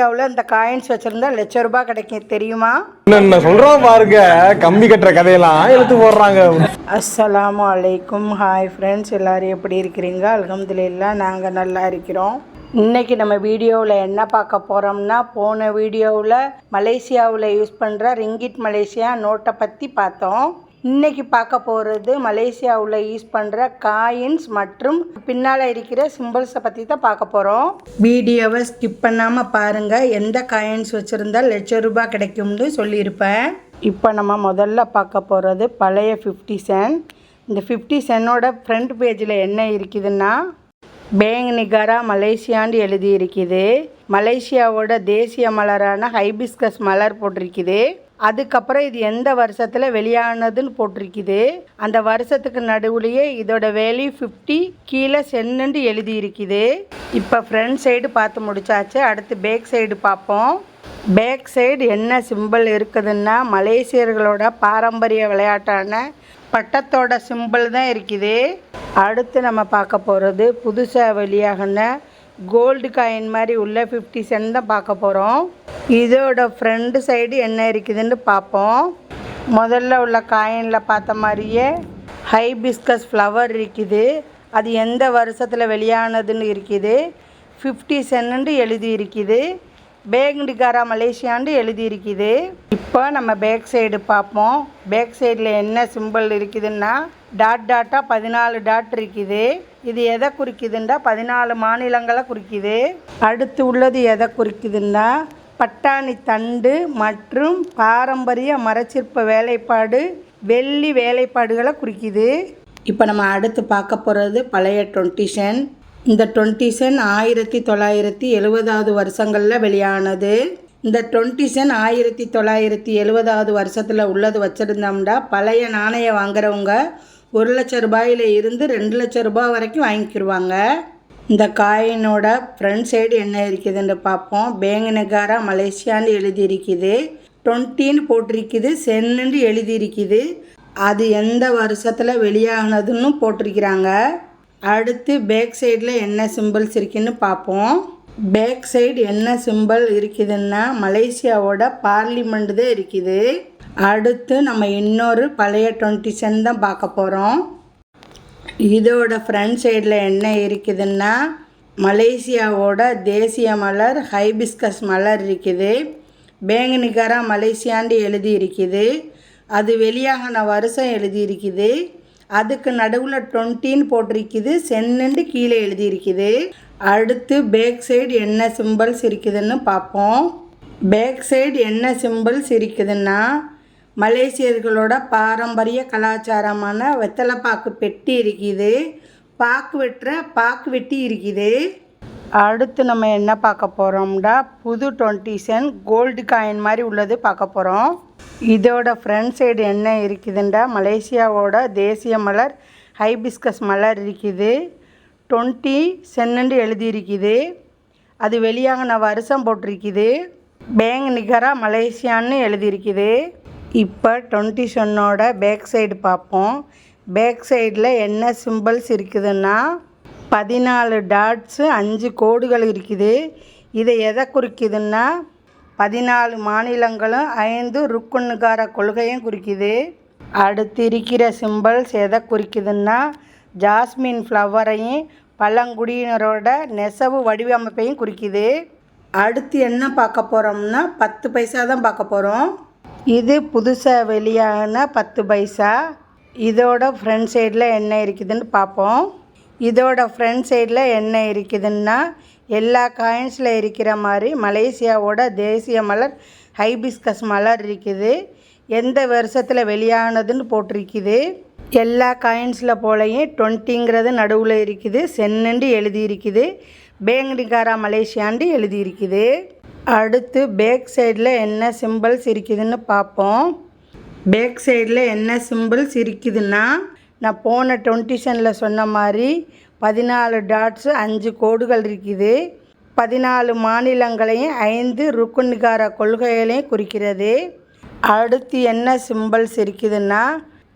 மலேசியாவில் இந்த காயின்ஸ் வச்சுருந்தா லட்ச ரூபாய் கிடைக்கும். தெரியுமா? என்ன சொல்றோம் பாருங்க. கம்பி கட்டுற கதையெல்லாம் எடுத்து போடுறாங்க. அஸ்ஸலாமு அலைக்கும். ஹாய் ஃப்ரெண்ட்ஸ் எல்லோரும் எப்படி இருக்கிறீங்க? அல்ஹம்துலில்லாஹ் நாங்கள் நல்லா இருக்கிறோம். இன்னைக்கு நம்ம வீடியோவில் என்ன பார்க்க போகிறோம்னா போன வீடியோவில் மலேசியாவில் யூஸ் பண்ணுற ரிங்கிட் மலேசியா நோட்டை பற்றி பார்த்தோம். இன்னைக்கு பார்க்க போகிறது மலேசியாவில் யூஸ் பண்ணுற காயின்ஸ் மற்றும் பின்னால் இருக்கிற சிம்பிள்ஸை பற்றி தான் பார்க்க போகிறோம் வீடியோவை ஸ்கிப் பண்ணாமல் பாருங்கள் எந்த காயின்ஸ் வச்சுருந்தா லட்ச ரூபாய் கிடைக்கும்னு சொல்லியிருப்பேன். இப்போ நம்ம முதல்ல பார்க்க போகிறது பழைய ஃபிஃப்டி சென்ட் இந்த ஃபிஃப்டி சென்னோட ஃப்ரண்ட் பேஜில் என்ன இருக்குதுன்னா பேங் நிகாரா மலேசியான்னு எழுதியிருக்குது. மலேசியாவோட தேசிய மலரான ஹைபிஸ்கஸ் மலர் போட்டிருக்குது. அதுக்கப்புறம் இது எந்த வருஷத்தில் வெளியானதுன்னு போட்டிருக்குது. அந்த வருஷத்துக்கு நடுவுலையே இதோட வேல்யூ ஃபிஃப்டி கீழே சென்னுண்டு எழுதி இருக்குது இப்போ ஃப்ரண்ட் சைடு பார்த்து முடிச்சாச்சு. அடுத்து பேக் சைடு பார்ப்போம். பேக் சைடு என்ன சிம்பிள் இருக்குதுன்னா மலேசியர்களோட பாரம்பரிய விளையாட்டான பட்டத்தோட சிம்பிள் தான் இருக்குது. அடுத்து நம்ம பார்க்க போகிறது புதுசாக வெளியாகின கோல்டு காயின் மாதிரி உள்ள ஃபிஃப்டி சென்ட் தான் பார்க்க போகிறோம் இதோட ஃப்ரண்ட் சைடு என்ன இருக்குதுன்னு பார்ப்போம். முதல்ல உள்ள காயினில் பார்த்த மாதிரியே ஹை பிஸ்கஸ் ஃப்ளவர் இருக்குது. அது எந்த வருஷத்தில் வெளியானதுன்னு இருக்குது. ஃபிஃப்டி சென்னுண்டு எழுதி இருக்குது. பேக்டிகாரா மலேசியாண்டு மலேசியான்னு எழுதியிருக்குது. இப்போ நம்ம பேக் சைடு பார்ப்போம். பேக் சைடில் என்ன சிம்பிள் இருக்குதுன்னா டாட் டாட்டாக பதினாலு டாட் இருக்குது. இது எதை குறிக்குதுன்னா பதினாலு மாநிலங்களை குறிக்குது. அடுத்து உள்ளது எதை குறிக்குதுன்னா பட்டாணி தண்டு மற்றும் பாரம்பரிய மரச்சிற்ப வேலைப்பாடு வெள்ளி வேலைப்பாடுகளை குறிக்குது. இப்போ நம்ம அடுத்து பார்க்க போகிறது பழைய டொண்டிஷன் இந்த டுவெண்ட்டி சென் ஆயிரத்தி தொள்ளாயிரத்தி எழுபதாவது வருஷங்களில் வெளியானது. இந்த டுவெண்ட்டி சென் ஆயிரத்தி தொள்ளாயிரத்தி எழுபதாவது வருஷத்தில் உள்ளது வச்சுருந்தோம்னா பழைய நாணயம் வாங்குறவங்க ஒரு லட்ச ரூபாயில இருந்து ரெண்டு லட்ச ரூபாய் வரைக்கும் வாங்கிக்கிடுவாங்க இந்த காயினோட ஃப்ரண்ட் சைடு என்ன இருக்குதுன்னு பார்ப்போம் பேங்கனகாரா மலேசியான்னு எழுதியிருக்குது. டுவெண்ட்டின்னு போட்டிருக்குது சென்னுன்னு எழுதியிருக்குது. அது எந்த வருஷத்தில் வெளியானதுன்னு போட்டிருக்கிறாங்க. அடுத்து பேக் சைடில் என்ன சிம்பிள்ஸ் இருக்குதுன்னு பார்ப்போம். பேக் சைடு என்ன சிம்பிள் இருக்குதுன்னா மலேசியாவோட பார்லிமெண்ட் தான் இருக்குது. அடுத்து நம்ம இன்னொரு பழைய டுவெண்ட்டி சென்ட் தான் பார்க்க போகிறோம் இதோட ஃப்ரண்ட் சைடில் என்ன இருக்குதுன்னா மலேசியாவோட தேசிய மலர் ஹைபிஸ்கஸ் மலர் இருக்குது. பேங்கனிகாரா மலேசியாண்டு எழுதி இருக்குது. அது வெளியாகின வருஷம் எழுதி இருக்குது. அதுக்கு நடுவில் டுவெண்ட்டின்னு போட்டிருக்குது. சென்னுண்டு கீழே எழுதியிருக்குது. அடுத்து பேக் சைடு என்ன சிம்பிள்ஸ் இருக்குதுன்னு பார்ப்போம். பேக் சைடு என்ன சிம்பிள்ஸ் இருக்குதுன்னா மலேசியர்களோட பாரம்பரிய கலாச்சாரமான வெத்தலைப்பாக்கு பெட்டி இருக்குது. பாக்கு வெட்டுற பாக்கு வெட்டி இருக்குது. அடுத்து நம்ம என்ன பார்க்க போகிறோம்டா புது டுவெண்ட்டி சென்ட் கோல்டு காயின் மாதிரி உள்ளது பார்க்க போகிறோம் இதோட ஃப்ரண்ட் சைடு என்ன இருக்குதுண்டா? மலேசியாவோட தேசிய மலர் ஹைபிஸ்கஸ் மலர் இருக்குது. டுவெண்ட்டி சென்னண்டு எழுதியிருக்குது. அது வெளியாகின வருஷம் போட்டிருக்குது. பேங் நிகரா மலேசியான்னு எழுதியிருக்குது. இப்போ டுவெண்ட்டி சென்னோட பேக் சைடு பார்ப்போம். பேக் சைடில் என்ன சிம்பிள்ஸ் இருக்குதுன்னா பதினாலு டாட்ஸு அஞ்சு கோடுகள் இருக்குது. இதை எதை குறிக்குதுன்னா பதினாலு மாநிலங்களும் ஐந்து ருக்குன்னுகார கொள்கையும் குறிக்குது. அடுத்து இருக்கிற சிம்பிள்ஸ் எதை குறிக்குதுன்னா ஜாஸ்மின் ஃப்ளவரையும் பழங்குடியினரோட நெசவு வடிவமைப்பையும் குறிக்குது. அடுத்து என்ன பார்க்க போகிறோம்னா பத்து பைசா தான் பார்க்க போகிறோம் இது புதுசாக வெளியான பத்து பைசா. இதோட ஃப்ரண்ட் சைடில் என்ன இருக்குதுன்னு பார்ப்போம். இதோட ஃப்ரண்ட் சைடில் என்ன இருக்குதுன்னா எல்லா காயின்ஸில் இருக்கிற மாதிரி மலேசியாவோட தேசிய மலர் ஹைபிஸ்கஸ் மலர் இருக்குது. எந்த வருஷத்தில் வெளியானதுன்னு போட்டிருக்குது. எல்லா காயின்ஸில் போலையும் டுவெண்ட்டிங்கிறது நடுவில் இருக்குது. சென்னுண்டு எழுதியிருக்குது. பேங்கடிகாரா மலேசியாண்டு எழுதியிருக்குது. அடுத்து பேக் சைடில் என்ன சிம்பிள்ஸ் இருக்குதுன்னு பார்ப்போம். பேக் சைடில் என்ன சிம்பிள்ஸ் இருக்குதுன்னா நான் போன டுவெண்ட்டிஷனில் சொன்ன மாதிரி பதினாலு டாட்ஸு அஞ்சு கோடுகள் இருக்குது. பதினாலு மாநிலங்களையும் ஐந்து ருக்குன்கார கொள்கைகளையும் குறிக்கிறது. அடுத்து என்ன சிம்பிள்ஸ் இருக்குதுன்னா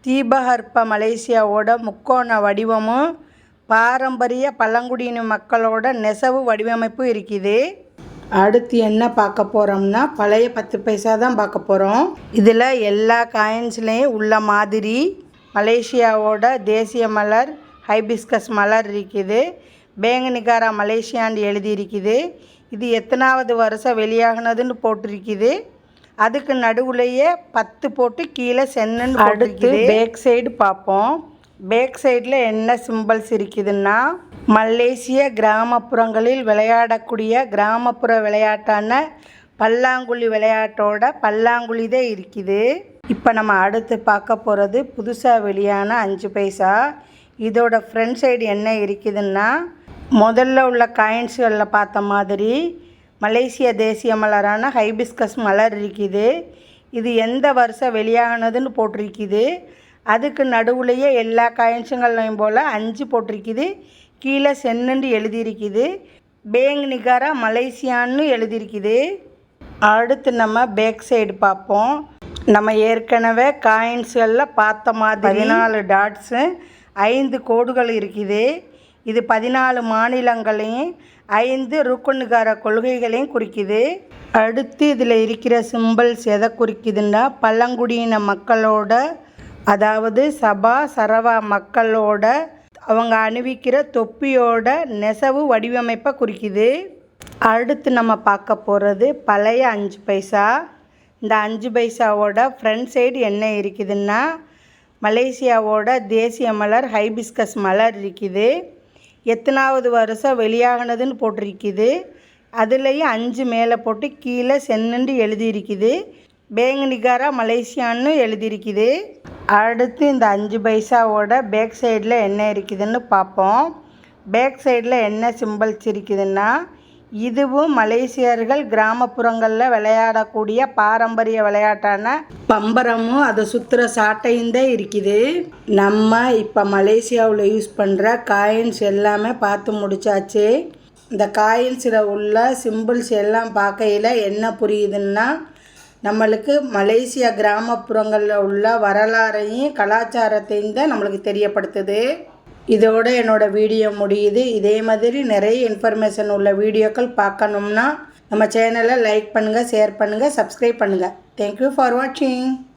தீபகற்ப மலேசியாவோட முக்கோண வடிவமும் பாரம்பரிய பழங்குடியின மக்களோட நெசவு வடிவமைப்பு இருக்குது. அடுத்து என்ன பார்க்க போகிறோம்னா பழைய பத்து பைசா தான் பார்க்க போகிறோம் இதில் எல்லா காயின்ஸ்லேயும் உள்ள மாதிரி மலேசியாவோட தேசிய மலர் ஹைபிஸ்கஸ் மலர் இருக்குது. பேங்கனிகாரா மலேசியான்னு எழுதியிருக்குது. இது எத்தனாவது வருஷம் வெளியாகினதுன்னு போட்டிருக்குது. அதுக்கு நடுவுலையே பத்து போட்டு கீழே சென்னுன்னு அடுத்து பேக் சைடு பார்ப்போம். பேக் சைடில் என்ன சிம்பிள்ஸ் இருக்குதுன்னா மலேசிய கிராமப்புறங்களில் விளையாடக்கூடிய கிராமப்புற விளையாட்டான பல்லாங்குழி விளையாட்டோட பல்லாங்குழி தான் இருக்குது. இப்போ நம்ம அடுத்து பார்க்க போகிறது புதுசாக வெளியான அஞ்சு பைசா. இதோட ஃப்ரண்ட் சைடு என்ன இருக்குதுன்னா முதல்ல உள்ள காயின்ஸ்களில் பார்த்த மாதிரி மலேசிய தேசிய மலரான ஹைபிஸ்கஸ் மலர் இருக்குது. இது எந்த வருஷம் வெளியானதுன்னு போட்டிருக்குது. அதுக்கு நடுவுலையே எல்லா காயின்ஸுங்களையும் போல் அஞ்சு போட்டிருக்குது. கீழே சென்னுண்டு எழுதியிருக்குது. பேங் நிகாரா மலேசியான்னு எழுதியிருக்குது. அடுத்து நம்ம பேக் சைடு பார்ப்போம். நம்ம ஏற்கனவே காயின்ஸ்களில் பார்த்த மாதிரி பதினாலு டாட்ஸு ஐந்து கோடுகள் இருக்குது. இது பதினாலு மாநிலங்களையும் ஐந்து ருக்குனுகார கொள்கைகளையும் குறிக்குது. அடுத்து இதில் இருக்கிற சிம்பிள்ஸ் எதை குறிக்குதுன்னா பழங்குடியின மக்களோட அதாவது சபா சரவா மக்களோட அவங்க அணிவிக்கிற தொப்பியோட நெசவு வடிவமைப்பை குறிக்குது. அடுத்து நம்ம பார்க்க போகிறது பழைய அஞ்சு பைசா. இந்த அஞ்சு பைசாவோட ஃப்ரண்ட் சைடு என்ன இருக்குதுன்னா மலேசியாவோட தேசிய மலர் ஹைபிஸ்கஸ் மலர் இருக்குது. எத்தனாவது வருஷம் வெளியாகினதுன்னு போட்டிருக்குது. அதுலேயும் அஞ்சு மேலே போட்டு கீழே சென்னுண்டு எழுதியிருக்குது. பேங்கனிகாரா மலேசியான்னு எழுதியிருக்குது. அடுத்து இந்த அஞ்சு பைசாவோட பேக் சைடில் என்ன இருக்குதுன்னு பார்ப்போம் பேக் சைடில் என்ன சிம்பிள்ஸ் இருக்குதுன்னா இதுவும் மலேசியர்கள் கிராமப்புறங்களில் விளையாடக்கூடிய பாரம்பரிய விளையாட்டான பம்பரமும் அதை சுற்றுற சாட்டையும் தான் இருக்குது. நம்ம இப்போ மலேசியாவில் யூஸ் பண்ணுற காயின்ஸ் எல்லாமே பார்த்து முடிச்சாச்சு. இந்த காயின்ஸில் உள்ள சிம்பிள்ஸ் எல்லாம் பார்க்கையில் என்ன புரியுதுன்னா நம்மளுக்கு மலேசியா கிராமப்புறங்களில் உள்ள வரலாறையும் கலாச்சாரத்தையும் தான் நம்மளுக்கு தெரியப்படுத்துது. இதோட என்னோட வீடியோ முடியுது. இதே மாதிரி நிறைய இன்ஃபர்மேஷன் உள்ள வீடியோக்கள் பார்க்கணும்னா நம்ம சேனலை லைக் பண்ணுங்கள் ஷேர் பண்ணுங்கள் சப்ஸ்கிரைப் பண்ணுங்கள் தேங்க்யூ ஃபார் வாட்சிங்